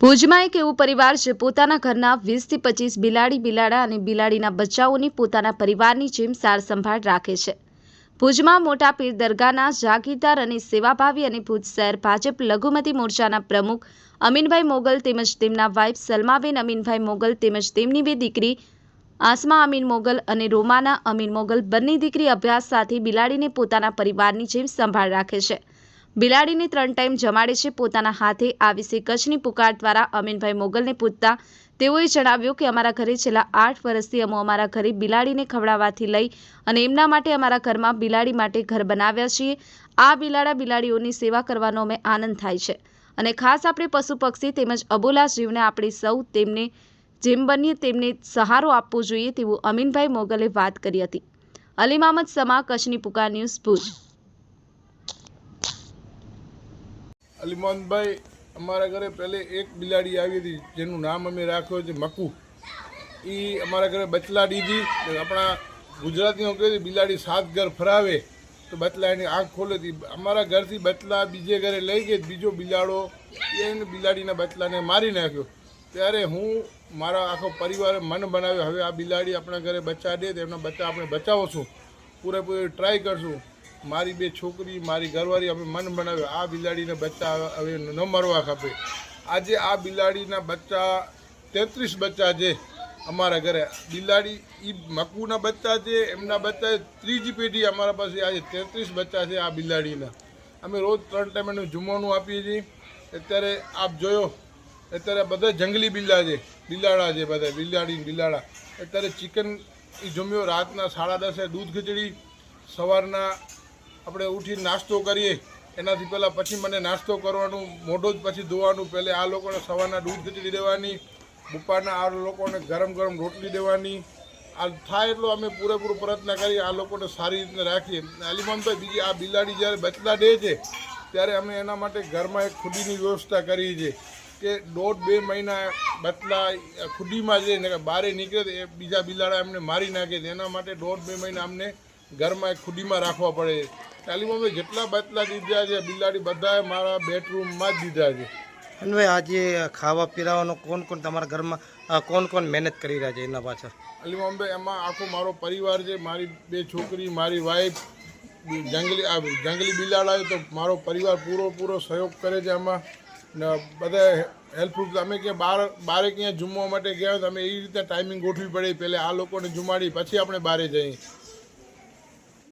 ભુજમાં એક એવું પરિવાર છે, પોતાના ઘરના વીસથી પચીસ બિલાડી, બિલાડા અને બિલાડીના બચ્ચાઓની પોતાના પરિવારની જેમ સાર સંભાળ રાખે છે. ભુજમાં મોટા પીર દરગાહના જાગીરદાર અને સેવાભાવી અને ભુજ શહેર ભાજપ લઘુમતી મોરચાના પ્રમુખ અમીનભાઈ મોગલ તેમજ તેમના વાઇફ સલમાબેન અમીનભાઈ મોગલ તેમજ તેમની બે દીકરી આસમા અમીન મોગલ અને રોમાના અમીન મોગલ બંને દીકરી અભ્યાસ સાથે બિલાડીને પોતાના પરિવારની જેમ સંભાળ રાખે છે. બિલાડીને ત્રણ ટાઈમ જમાડે છે પોતાના હાથે. આ વિશે કચ્છની પુકાર દ્વારા અમીનભાઈ મોગલને પૂછતા તેઓએ જણાવ્યું કે અમારા ઘરે છેલ્લા આઠ વર્ષથી અમે અમારા ઘરે બિલાડીને ખવડાવવાથી લઈ અને એમના માટે અમારા ઘરમાં બિલાડી માટે ઘર બનાવ્યા છીએ. આ બિલાડા બિલાડીઓની સેવા કરવાનો અમે આનંદ થાય છે. અને ખાસ આપણે પશુ પક્ષી તેમજ અબોલા જીવને આપણે સૌ તેમને જેમ બનીએ તેમને સહારો આપવો જોઈએ તેવું અમીનભાઈ મોગલે વાત કરી હતી. અલી મામદ સમા, કચ્છની પુકાર ન્યૂઝ ભુજ. અલીમાનભાઈ અમારા ઘરે પહેલે એક બિલાડી આવી હતી, જેનું નામ અમે રાખ્યું છે મકુ. એ અમારા ઘરે બચલા દીધી તો આપણા ગુજરાતીઓ કહે બિલાડી સાત ઘર ફરાવે. તો બચલા એની આંખ ખોલે હતી. અમારા ઘરથી બચલા બીજે ઘરે લઈ ગઈ, બીજો બિલાડો એને બિલાડીના બચલાને મારી નાખ્યો. ત્યારે હું, મારા આખો પરિવારે મન બનાવ્યો, હવે આ બિલાડી આપણા ઘરે બચ્ચા દે, તો એમના બચ્ચા આપણે બચાવશું. પૂરેપૂરી ટ્રાય કરશું. મારી બે છોકરી, મારી ઘરવાળી અમે મન બનાવ્યો. આ બિલાડીના બચ્ચા હવે ન મરવા ખપે. આજે આ બિલાડીના બચ્ચા, તેત્રીસ બચ્ચા છે અમારા ઘરે. બિલાડી એ મકુના બચ્ચા છે, એમના બચ્ચા ત્રીજી પેઢી અમારા પાસે આજે તેત્રીસ બચ્ચા છે આ બિલાડીના. અમે રોજ ત્રણ ટાઈમ એનું જમવાનું આપીએ છીએ. અત્યારે આપ જોયો, અત્યારે બધા જંગલી બિલ્લા છે, બિલાડા છે બધા, બિલાડી બિલાડા. અત્યારે ચિકન એ જમ્યો રાતના સાડા દસે દૂધ ખીચડી, સવારના આપણે ઉઠીને નાસ્તો કરીએ, એનાથી પહેલાં પછી મને નાસ્તો કરવાનું, મોઢો જ પછી ધોવાનું, પહેલે આ લોકોને સવારના દૂધ ખીચડી દેવાની, બપોરના આ લોકોને ગરમ ગરમ રોટલી દેવાની. આ થાય એટલો અમે પૂરેપૂરો પ્રયત્ન કરીએ, આ લોકોને સારી રીતે રાખીએ. અલીમાનભાઈ બીજી આ બિલાડી જ્યારે બચલા દે છે, ત્યારે અમે એના માટે ઘરમાં એક ખુદીની વ્યવસ્થા કરી છે કે દોઢ બે મહિના બચલા, ખુદીમાં જઈને બારે નીકળે એ બીજા બિલાડા એમને મારી નાખે છે. એના માટે દોઢ બે મહિના અમને ઘરમાં ખુદીમાં રાખવા પડે. છે અમે જેટલા બચલા દીધા છે બિલાડી બધાએ મારા બેડરૂમમાં જ દીધા છે. અને આજે ખાવા પીરાવાનો કોણ કોણ તમારા ઘરમાં કોણ કોણ મહેનત કરી રહ્યા છે એના પાછળ? અલીમામબે એમાં આખો મારો પરિવાર છે મારી બે છોકરી મારી વાઈફ જંગલી જંગલી બિલાડ આવ્યો તો મારો પરિવાર પૂરો પૂરો સહયોગ કરે છે આમાં. બધા હેલ્પફુલ અમે ક્યાં બહાર બારે ક્યાં જમવા માટે ગયા હોય તો અમે એ રીતે ટાઈમિંગ ગોઠવી પડે. પહેલાં આ લોકોને જુમાડી પછી આપણે બહારે જઈએ.